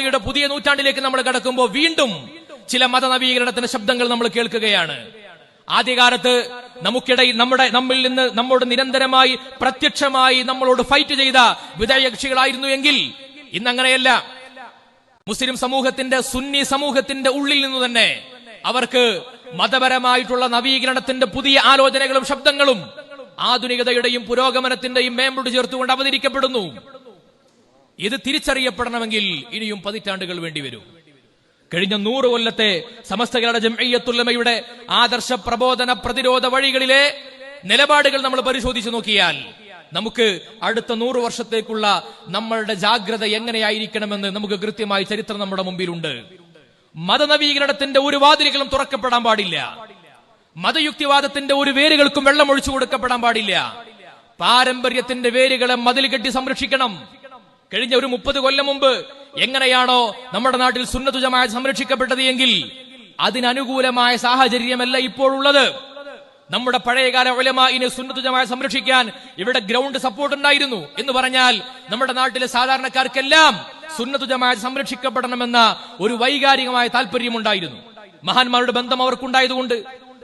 യുടെ പുതിയ നൂറ്റാണ്ടിലേക്ക് നമ്മൾ കടക്കുമ്പോൾ വീണ്ടും ചില മതനവീകരണത്തിന്റെ ശബ്ദങ്ങൾ നമ്മൾ കേൾക്കുകയാണ്. ആദ്യകാലത്ത് നമുക്കിടയിൽ നമ്മുടെ നമ്മിൽ നിന്ന് നമ്മോട് നിരന്തരമായി പ്രത്യക്ഷമായി നമ്മളോട് ഫൈറ്റ് ചെയ്ത വിധേയകക്ഷികളായിരുന്നു എങ്കിൽ ഇന്നങ്ങനെയല്ല മുസ്ലിം സമൂഹത്തിന്റെ സുന്നി സമൂഹത്തിന്റെ ഉള്ളിൽ നിന്ന് തന്നെ അവർക്ക് മതപരമായിട്ടുള്ള നവീകരണത്തിന്റെ പുതിയ ആലോചനകളും ശബ്ദങ്ങളും ആധുനികതയുടെയും പുരോഗമനത്തിന്റെയും മേമ്പോട് ചേർത്തുകൊണ്ട് അവതരിക്കപ്പെടുന്നു. ഇത് തിരിച്ചറിയപ്പെടണമെങ്കിൽ ഇനിയും പതിറ്റാണ്ടുകൾ വേണ്ടി വരും. കഴിഞ്ഞ നൂറ് കൊല്ലത്തെ സമസ്തകളുടെ ജംഇയ്യത്തുല്ലമയുടെ ആദർശ പ്രബോധന പ്രതിരോധ വഴികളിലെ നിലപാടുകൾ നമ്മൾ പരിശോധിച്ചു നോക്കിയാൽ നമുക്ക് അടുത്ത നൂറ് വർഷത്തേക്കുള്ള നമ്മളുടെ ജാഗ്രത എങ്ങനെയായിരിക്കണമെന്ന് നമുക്ക് കൃത്യമായി ചരിത്രം നമ്മുടെ മുമ്പിലുണ്ട്. മതനവീകരണത്തിന്റെ ഒരു വാതിലുകളും തുറക്കപ്പെടാൻ പാടില്ല. മതയുക്തിവാദത്തിന്റെ ഒരു വേരുകൾക്കും വെള്ളം ഒഴിച്ചു കൊടുക്കപ്പെടാൻ പാടില്ല. പാരമ്പര്യത്തിന്റെ വേരുകളെ മതിൽ കെട്ടി സംരക്ഷിക്കണം. കഴിഞ്ഞ ഒരു മുപ്പത് കൊല്ലം മുമ്പ് എങ്ങനെയാണോ നമ്മുടെ നാട്ടിൽ സുന്നതുജമായ സംരക്ഷിക്കപ്പെട്ടത് എങ്കിൽ അതിനനുകൂലമായ സാഹചര്യമല്ല ഇപ്പോഴുള്ളത്. നമ്മുടെ പഴയകാല ഒലമായിനെ സുന്നതുജമായ സംരക്ഷിക്കാൻ ഇവിടെ ഗ്രൗണ്ട് സപ്പോർട്ട് ഉണ്ടായിരുന്നു എന്ന് പറഞ്ഞാൽ നമ്മുടെ നാട്ടിലെ സാധാരണക്കാർക്കെല്ലാം സുന്നതുജമായ സംരക്ഷിക്കപ്പെടണമെന്ന ഒരു വൈകാരികമായ താല്പര്യമുണ്ടായിരുന്നു. മഹാന്മാരുടെ ബന്ധം അവർക്കുണ്ടായതുകൊണ്ട്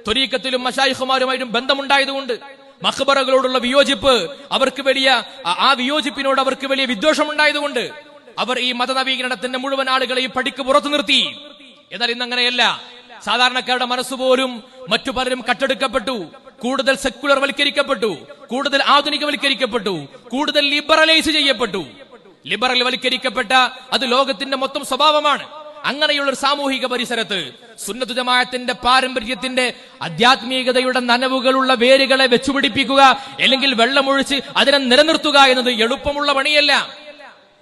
ത്വരീക്കത്തിലും മഷായിഹുമാരുമായിട്ടും ബന്ധമുണ്ടായതുകൊണ്ട് മഖബറകളോടുള്ള വിയോജിപ്പ് അവർക്ക് വലിയ ആ- വിയോജിപ്പിനോട് അവർക്ക് വലിയ വിദ്വേഷമുണ്ടായതുകൊണ്ട് അവർ ഈ മതനവീകരണത്തിന്റെ മുഴുവൻ ആളുകളെയും പടിക്ക് പുറത്തു നിർത്തി. എന്നാൽ ഇന്ന് അങ്ങനെയല്ല സാധാരണക്കാരുടെ മനസ്സുപോലും മറ്റു പലരും കട്ടെടുക്കപ്പെട്ടു. കൂടുതൽ സെക്കുലർ വൽക്കരിക്കപ്പെട്ടു. കൂടുതൽ ആധുനികവൽക്കരിക്കപ്പെട്ടു. കൂടുതൽ ലിബറലൈസ് ചെയ്യപ്പെട്ടു. ലിബറൽ വൽക്കരിക്കപ്പെട്ട അത് ലോകത്തിന്റെ മൊത്തം സ്വഭാവമാണ്. അങ്ങനെയുള്ള ഒരു സാമൂഹിക പരിസരത്ത് സുന്നത്തു ജമാഅത്തിന്റെ പാരമ്പര്യത്തിന്റെ ആധ്യാത്മികതയുടെ നനവുകളുള്ള വേരുകളെ വെച്ചുപിടിപ്പിക്കുക അല്ലെങ്കിൽ വെള്ളമൊഴിച്ച് അതിനെ നിലനിർത്തുക എന്നത് എളുപ്പമുള്ള പണിയല്ല.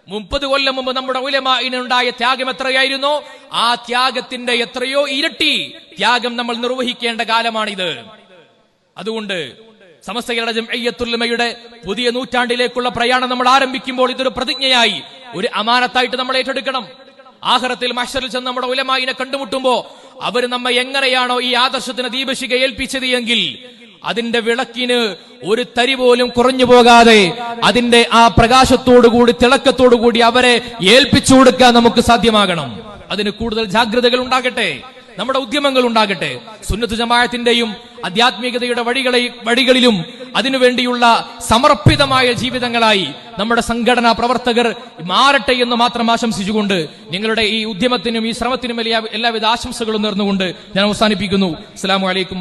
മുപ്പത് കൊല്ലം മുമ്പ് നമ്മുടെ ഉലമായിനുണ്ടായ ത്യാഗം എത്രയായിരുന്നു? ആ ത്യാഗത്തിന്റെ എത്രയോ ഇരട്ടി ത്യാഗം നമ്മൾ നിർവഹിക്കേണ്ട കാലമാണിത്. അതുകൊണ്ട് സമസ്തകളുടെ ജംഇയ്യത്തുല്ലമയുടെ പുതിയ നൂറ്റാണ്ടിലേക്കുള്ള പ്രയാണം നമ്മൾ ആരംഭിക്കുമ്പോൾ ഇതൊരു പ്രതിജ്ഞയായി ഒരു അമാനത്തായിട്ട് നമ്മൾ ഏറ്റെടുക്കണം. ആഹ്റത്തിൽ മഷറിൽ ചെന്ന് നമ്മുടെ ഉലമായിനെ കണ്ടുമുട്ടുമ്പോ അവർ നമ്മെ എങ്ങനെയാണോ ഈ ആദർശത്തിന് ദീപശിക ഏൽപ്പിച്ചത് എങ്കിൽ അതിന്റെ വിളക്കിന് ഒരു തരി പോലും കുറഞ്ഞു പോകാതെ അതിന്റെ ആ പ്രകാശത്തോടുകൂടി തിളക്കത്തോടുകൂടി അവരെ ഏൽപ്പിച്ചു കൊടുക്കാൻ നമുക്ക് സാധ്യമാകണം. അതിന് കൂടുതൽ ജാഗ്രതകൾ ഉണ്ടാകട്ടെ. നമ്മുടെ ഉദ്യമങ്ങൾ ഉണ്ടാകട്ടെ. സുന്നത്ത് ജമാഅത്തിന്റെയും ആധ്യാത്മികതയുടെ വഴികളെ വഴികളിലും അതിനുവേണ്ടിയുള്ള സമർപ്പിതമായ ജീവിതങ്ങളായി നമ്മുടെ സംഘടനാ പ്രവർത്തകർ മാറട്ടെ എന്ന് മാത്രം ആശംസിച്ചുകൊണ്ട് നിങ്ങളുടെ ഈ ഉദ്യമത്തിനും ഈ ശ്രമത്തിനും എല്ലാവിധ ആശംസകളും നേർന്നുകൊണ്ട് ഞാൻ അവസാനിപ്പിക്കുന്നു. അസ്സാം അലൈക്കും